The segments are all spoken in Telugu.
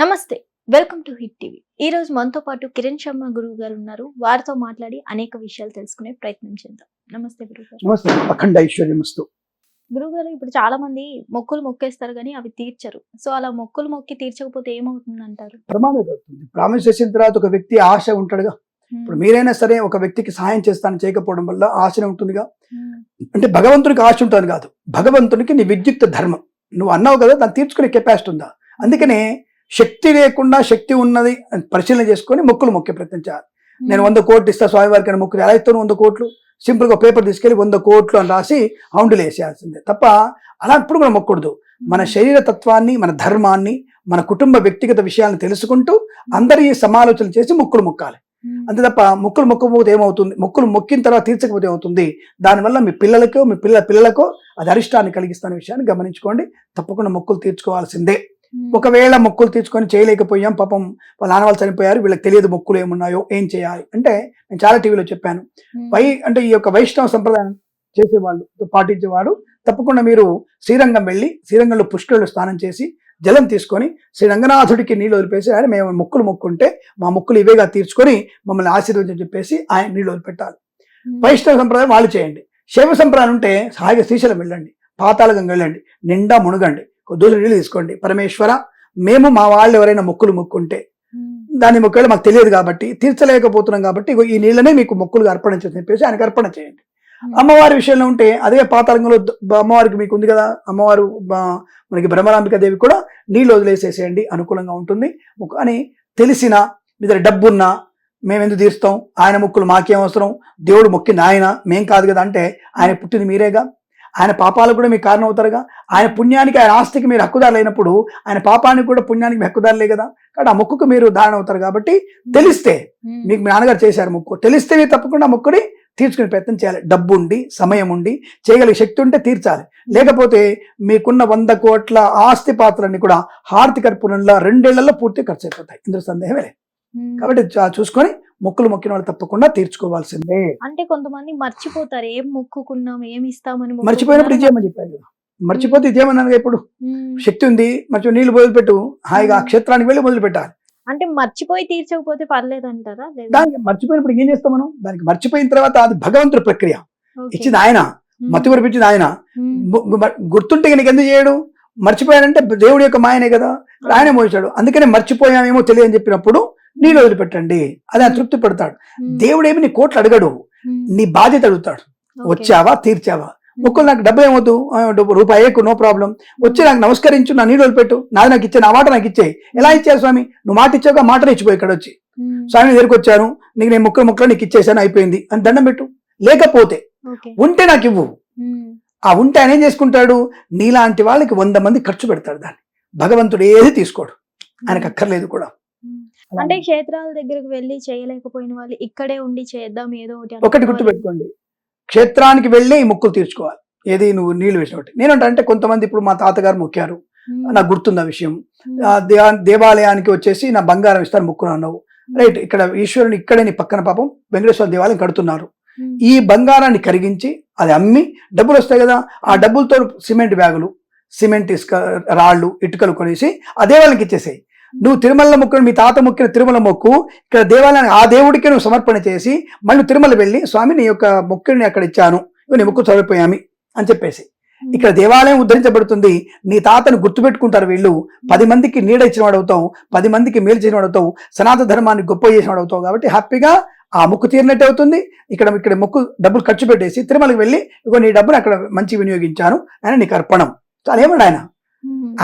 నమస్తే వెల్కమ్ టు హిట్ టీవీ. ఈ రోజు మనతో పాటు కిరణ్ శర్మ గురువు గారు ఉన్నారు. వారితో మాట్లాడి అనేక విషయాలు తెలుసుకునే ప్రయత్నం చేద్దాం. నమస్తే గురువు గారు. నమస్తే అఖండ ఐశ్వర్యమస్తు గురువు గారు ఇప్పుడు చాలా మంది మొక్కులు మొక్కేస్తారు కానీ అవి తీర్చరు. సో అలా మొక్కులు మొక్కి తీర్చకపోతే ఏమవుతుంది అంటారు ప్రమాదం ప్రామిస్ చేసిన తర్వాత ఒక వ్యక్తి ఆశ ఉంటాడుగా. ఇప్పుడు మీరైనా సరే ఒక వ్యక్తికి సహాయం చేస్తాను చేయకపోవడం వల్ల ఆశనే ఉంటుందిగా. అంటే భగవంతునికి ఆశ ఉంటుంది కాదు. భగవంతునికి నీ విద్యుక్త ధర్మం. నువ్వు అన్నావు కదా దాన్ని తీర్చుకునే కెపాసిటీ ఉందా? అందుకనే శక్తి లేకుండా శక్తి ఉన్నది అని పరిశీలన చేసుకొని మొక్కులు మొక్కే ప్రయత్నం చేయాలి. నేను వంద కోట్లు ఇస్తా స్వామివారికి అని మొక్కులు ఎలా ఇస్తాను వంద కోట్లు? సింపుల్గా పేపర్ తీసుకెళ్ళి వంద కోట్లు అని రాసి హౌండులు వేసేయాల్సిందే. తప్ప అలా ఇప్పుడు కూడా మొక్కకూడదు. మన శరీర తత్వాన్ని మన ధర్మాన్ని మన కుటుంబ వ్యక్తిగత విషయాలను తెలుసుకుంటూ అందరి సమాలోచన చేసి మొక్కులు మొక్కాలి. అంతే తప్ప మొక్కులు మొక్కకపోతే ఏమవుతుంది? మొక్కులు మొక్కిన తర్వాత తీర్చకపోతే ఏమవుతుంది? దానివల్ల మీ పిల్లలకో మీ పిల్లల పిల్లలకో అది అరిష్టాన్ని కలిగిస్తున్న విషయాన్ని గమనించుకోండి. తప్పకుండా మొక్కులు తీర్చుకోవాల్సిందే. ఒకవేళ మొక్కులు తీర్చుకొని చేయలేకపోయాం పాపం వాళ్ళ నాన్న వాళ్ళు చనిపోయారు వీళ్ళకి తెలియదు మొక్కులు ఏమున్నాయో ఏం చేయాలి? అంటే నేను చాలా టీవీలో చెప్పాను. వై అంటే ఈ యొక్క వైష్ణవ సంప్రదాయం చేసేవాళ్ళు పాటించేవారు తప్పకుండా మీరు శ్రీరంగం వెళ్ళి శ్రీరంగంలో పుష్కరులు స్నానం చేసి జలం తీసుకొని శ్రీ రంగనాథుడికి నీళ్ళు వదిలిపేసి ఆయన మేము మొక్కులు మొక్కుంటే మా మొక్కులు ఇవేగా తీర్చుకొని మమ్మల్ని ఆశీర్వదించని చెప్పేసి ఆయన నీళ్ళు వదిలిపెట్టాలి. వైష్ణవ సంప్రదాయం వాళ్ళు చేయండి. శైవ సంప్రదాయం ఉంటే హాయిగా శ్రీశైలం వెళ్ళండి పాతాళగంగా వెళ్ళండి నిండా మునగండి. కొద్దిగా నీళ్ళు తీసుకోండి. పరమేశ్వర మేము మా వాళ్ళు ఎవరైనా మొక్కులు మొక్కుంటే దాని మొక్కలు మాకు తెలియదు కాబట్టి తీర్చలేకపోతున్నాం కాబట్టి ఈ నీళ్ళనే మీకు మొక్కులుగా అర్పణ చేసి చెప్పేసి ఆయనకు అర్పణ చేయండి. అమ్మవారి విషయంలో ఉంటే అదే పాతాళంలో ద- అమ్మవారికి మీకు ఉంది కదా అమ్మవారు మనకి బ్రహ్మరాంబిక దేవి కూడా నీళ్ళు వదిలేసేసేయండి అనుకూలంగా ఉంటుంది. అని తెలిసిన మీ దగ్గర డబ్బున్నా మేము ఎందుకు తీరుస్తాం? ఆయన మొక్కులు మాకేం అవసరం? దేవుడు మొక్కింది ఆయన మేం కాదు కదా అంటే ఆయన పుట్టింది మీరేగా? ఆయన పాపాలకు కూడా మీకు కారణం అవుతారుగా ఆయన పుణ్యానికి ఆయన ఆస్తికి మీరు హక్కుదారులు అయినప్పుడు ఆయన పాపానికి కూడా పుణ్యానికి మీ హక్కుదారులే కదా. కాబట్టి ఆ మొక్కుకు మీరు దాని అవుతారు కాబట్టి తెలిస్తే మీకు మీ నాన్నగారు చేశారు మొక్కు. తెలిస్తే మీరు తప్పకుండా ఆ మొక్కుని తీర్చుకునే ప్రయత్నం చేయాలి. డబ్బు ఉండి సమయం ఉండి చేయగలిగే శక్తి ఉంటే తీర్చాలి. లేకపోతే మీకున్న వంద కోట్ల ఆస్తి పాత్రలన్నీ కూడా హారతి కర్పూరంలో రెండేళ్ళలో పూర్తి ఖర్చు అయిపోతాయి. ఇందులో సందేహమే లేదు కాబట్టి చా- చూసుకొని మొక్కులు మొక్కిన వాళ్ళు తప్పకుండా తీర్చుకోవాల్సిందే. అంటే కొంతమంది మర్చిపోతారు. ఏం మొక్కుకున్నాం ఏం ఇస్తామని మర్చిపోయినప్పుడు ఇదేమని చెప్పాను కదా? మర్చిపోతే ఇదేమన్నాను ఇప్పుడు. శక్తి ఉంది మర్చి నీళ్ళు మొదలుపెట్టు. హాయిగా ఆ క్షేత్రానికి వెళ్ళి మొదలు పెట్టాలి అంటే మర్చిపోయి తీర్చకపోతే పర్లేదు అంటారా దానికి మర్చిపోయినప్పుడు ఏం చేస్తాం మనం? దానికి మర్చిపోయిన తర్వాత అది భగవంతుడి ప్రక్రియ. ఇచ్చింది ఆయన. మతి గురిపించింది ఆయన. గుర్తుంటే నీకు ఎందుకు చేయడు? మర్చిపోయాడంటే దేవుడి యొక్క మాయనే కదా. ఆయనే మోసాడు అందుకనే మర్చిపోయామేమో తెలియని చెప్పినప్పుడు నీళ్ళు వదిలిపెట్టండి. అది ఆయన తృప్తి పడతాడు. దేవుడేమి నీ కోట్లు అడగడు. నీ బాధ్యత అడుగుతాడు. వచ్చావా? తీర్చావా? మొక్కలు నాకు డబ్బు ఏమవుతు రూపాయి ఎక్కువ నో ప్రాబ్లం. వచ్చి నాకు నమస్కరించు నా నీళ్ళు వదిలిపెట్టు. నాది నాకు ఇచ్చే నా మాట నాకు ఇచ్చే. ఎలా ఇచ్చారు స్వామి? నువ్వు మాట ఇచ్చాక మాటనే ఇచ్చిపోయి ఇక్కడ వచ్చి. స్వామి దగ్గరికి వచ్చాను. నీకు నేను ముక్కలు ముక్కలు నీకు ఇచ్చేసాను అయిపోయింది. అని దండం పెట్టు. లేకపోతే. ఉంటే నాకు ఇవ్వు. ఆ ఉంటే ఆయన ఏం చేసుకుంటాడు? నీలాంటి వాళ్ళకి వంద మంది ఖర్చు పెడతాడు దాన్ని. భగవంతుడు ఏది తీసుకోడు. ఆయనకు అక్కర్లేదు కూడా. అంటే క్షేత్రాల దగ్గరకు వెళ్ళి చేయలేకపోయిన వాళ్ళు ఇక్కడే ఉండి చేద్దాం ఏదో ఒకటి ఒకటి. గుర్తుపెట్టుకోండి. క్షేత్రానికి వెళ్ళి మొక్కులు తీర్చుకోవాలి. ఏది నువ్వు నీళ్ళు వేసినట్టు నేనంటే అంటే కొంతమంది ఇప్పుడు మా తాతగారు మొక్కారు. నాకు గుర్తుంది ఆ విషయం దేవాలయానికి వచ్చేసి నా బంగారం ఇస్తాను మొక్కును అన్నావు. రైట్ ఇక్కడ ఈశ్వరుని ఇక్కడే నీ పక్కన పాపం వెంకటేశ్వర దేవాలయం కడుతున్నారు. ఈ బంగారాన్ని కరిగించి అది అమ్మి డబ్బులు వస్తాయి కదా ఆ డబ్బులతో సిమెంట్ బ్యాగులు సిమెంట్ ఇసుక రాళ్ళు ఇటుకలు కొనేసి ఆ దేవాలయానికి ఇచ్చేసాయి. నువ్వు తిరుమల మొక్కును మీ తాత మొక్కిన తిరుమల మొక్కు ఇక్కడ దేవాలయానికి ఆ దేవుడికి నువ్వు సమర్పణ చేసి మళ్ళీ తిరుమల వెళ్ళి స్వామి నీ యొక్క మొక్కుని అక్కడ ఇచ్చాను. నీ మొక్కు చదివిపోయామి అని చెప్పేసి. ఇక్కడ దేవాలయం ఉద్ధరించబడుతుంది. నీ తాతను గుర్తుపెట్టుకుంటారు వీళ్ళు. పది మందికి నీడ ఇచ్చిన వాడు అవుతావు పది మందికి మేలు చేసిన వాడు అవుతావు సనాతన ధర్మాన్ని గొప్ప చేసిన వాడు అవుతావు కాబట్టి హ్యాపీగా ఆ మొక్కు తీరినట్టు అవుతుంది. ఇక్కడ ఇక్కడ మొక్కు డబ్బులు ఖర్చు పెట్టేసి తిరుమలకి వెళ్ళి ఇగో నీ డబ్బును అక్కడ మంచి వినియోగించాను. ఆయన నీకు అర్పణం. చాలా ఏమన్నాడు ఆయన.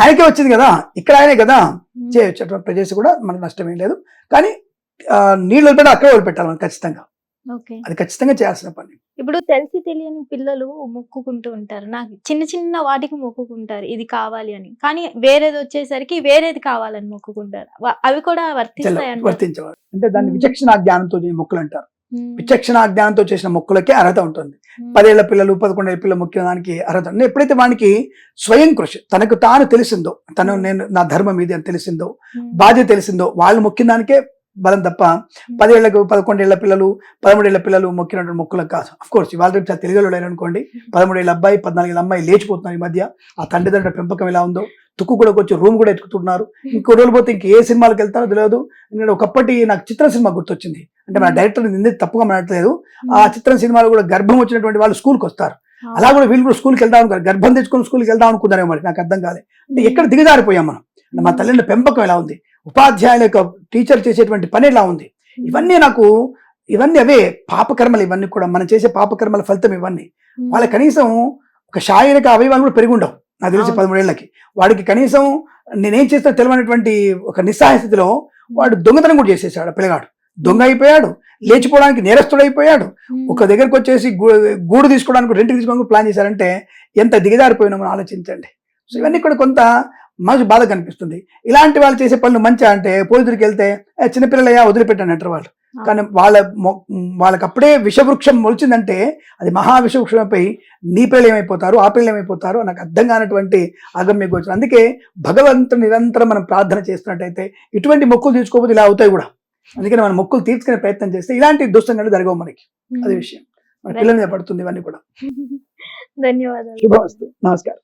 ఆయనకే వచ్చింది కదా. ఇక్కడ ఆయనే కదా. ఉమ్. చేయొచ్చు అటువంటి ప్రజెస్ కూడా మనకు నష్టం ఏం లేదు. కానీ నీళ్ళు వదిలిపెట్టి అక్కడే వదిలిపెట్టాలి మనం ఖచ్చితంగా. అది ఖచ్చితంగా చేయాల్సిన పని. ఇప్పుడు తెలిసి తెలియని పిల్లలు మొక్కుకుంటూ ఉంటారు. నాకు చిన్న చిన్న వాటికి మొక్కుకుంటారు. ఇది కావాలి అని. కానీ వేరేది వచ్చేసరికి వేరేది కావాలని మొక్కుకుంటారు. అవి కూడా వర్తిస్తాయి అంటారు వర్తించేవాడు అంటే దాన్ని. విచక్షణ జ్ఞానంతో మొక్కులు అంటారు. విచక్షణ జ్ఞానంతో చేసిన మొక్కులకే అర్హత ఉంటుంది. పదేళ్ళ పిల్లలు పదకొండేళ్ళ పిల్లలు మొక్కిన దానికి అర్హత ఉంది ఎప్పుడైతే వానికి స్వయం కృషి తనకు తాను తెలిసిందో తను. నేను నా ధర్మం ఇది అని తెలిసిందో. బాధ్యత తెలిసిందో వాళ్ళు మొక్కిన దానికే బలం తప్ప పదేళ్ళకు పదకొండేళ్ళ పిల్లలు పదమూడేళ్ళ పిల్లలు మొక్కినటువంటి మొక్కులకు కాదు అఫ్ కోర్స్ ఇవాళ రేపు చాలా తెలుగులో అనుకోండి పదమూడేళ్ళ అబ్బాయి పద్నాలుగేళ్ళ అమ్మాయి లేచిపోతున్నారు ఈ మధ్య. ఆ తండ్రిదండ్రుల పెంపకం ఎలా ఉందో తుక్కు కూడా వచ్చి రూమ్ కూడా ఎత్తుకుతున్నారు. ఇంకో రోజులు పోతే ఇంక ఏ సినిమాలకు వెళ్తారో తెలియదు. ఎందుకంటే ఒకప్పటి నాకు చిత్ర సినిమా గుర్తొచ్చింది. అంటే మన డైరెక్టర్ నింది తప్పుగా మాట్లాడలేదు ఆ చిత్రం సినిమాలో కూడా గర్భం వచ్చినటువంటి వాళ్ళు స్కూల్కి వస్తారు. అలా కూడా వీళ్ళు కూడా స్కూల్కి వెళ్దాం అనుకున్నారు. గర్భం తెచ్చుకొని స్కూల్కి వెళ్దాం అనుకున్నారేమో మరి నాకు అర్థం కాలే. అంటే ఎక్కడ దిగజారిపోయాం మనం? మా తల్లిదండ్రుల పెంపకం ఎలా ఉంది? ఉపాధ్యాయుల యొక్క టీచర్ చేసేటువంటి పని ఎలా ఉంది? ఇవన్నీ నాకు ఇవన్నీ అవే పాపకర్మలు ఇవన్నీ కూడా మనం చేసే పాపకర్మల ఫలితం ఇవన్నీ. వాళ్ళ కనీసం ఒక శారీరక అవయవాలు కూడా పెరిగి ఉండవు నాకు తెలిసి. పదమూడేళ్ళకి. వాడికి కనీసం నేనేం చేస్తా తెలియనటువంటి ఒక నిస్సహాయ స్థితిలో వాడు దొంగతనం కూడా చేసేసాడు పిల్లగాడు. దొంగ అయిపోయాడు. లేచిపోవడానికి నేరస్తుడైపోయాడు. ఒక దగ్గరకు వచ్చేసి గూడు తీసుకోవడానికి రెంట్కి తీసుకోవడానికి ప్లాన్ చేశారంటే ఎంత దిగజారిపోయినామో ఆలోచించండి. సో ఇవన్నీ కూడా కొంత మనసు బాధ కనిపిస్తుంది. ఇలాంటి వాళ్ళు చేసే పనులు మంచిగా అంటే పోలీసులకి వెళ్తే "ఏ, చిన్నపిల్లలయ్యా వదిలిపెట్టాను అంటారు వాళ్ళు. కానీ వాళ్ళ వాళ్ళకి అప్పుడే విషవృక్షం మొలిచిందంటే అది మహా విషవృక్షంపై నీ పిల్లలు ఏమైపోతారు ఆ పిల్లలు ఏమైపోతారు నాకు అర్థం కానటువంటి అగమ్య గోచరం. అందుకే భగవంతుని నిరంతరం మనం ప్రార్థన చేస్తున్నట్టయితే ఇటువంటి మొక్కులు తీర్చుకోకపోతే ఇలా అవుతాయి కూడా. అందుకని మనం మొక్కులు తీర్చుకునే ప్రయత్నం చేస్తే ఇలాంటి దుస్తంగా జరగవు మనకి. అది విషయం. మన పిల్లల మీద పడుతుంది ఇవన్నీ కూడా. ధన్యవాదాలు. నమస్కారం.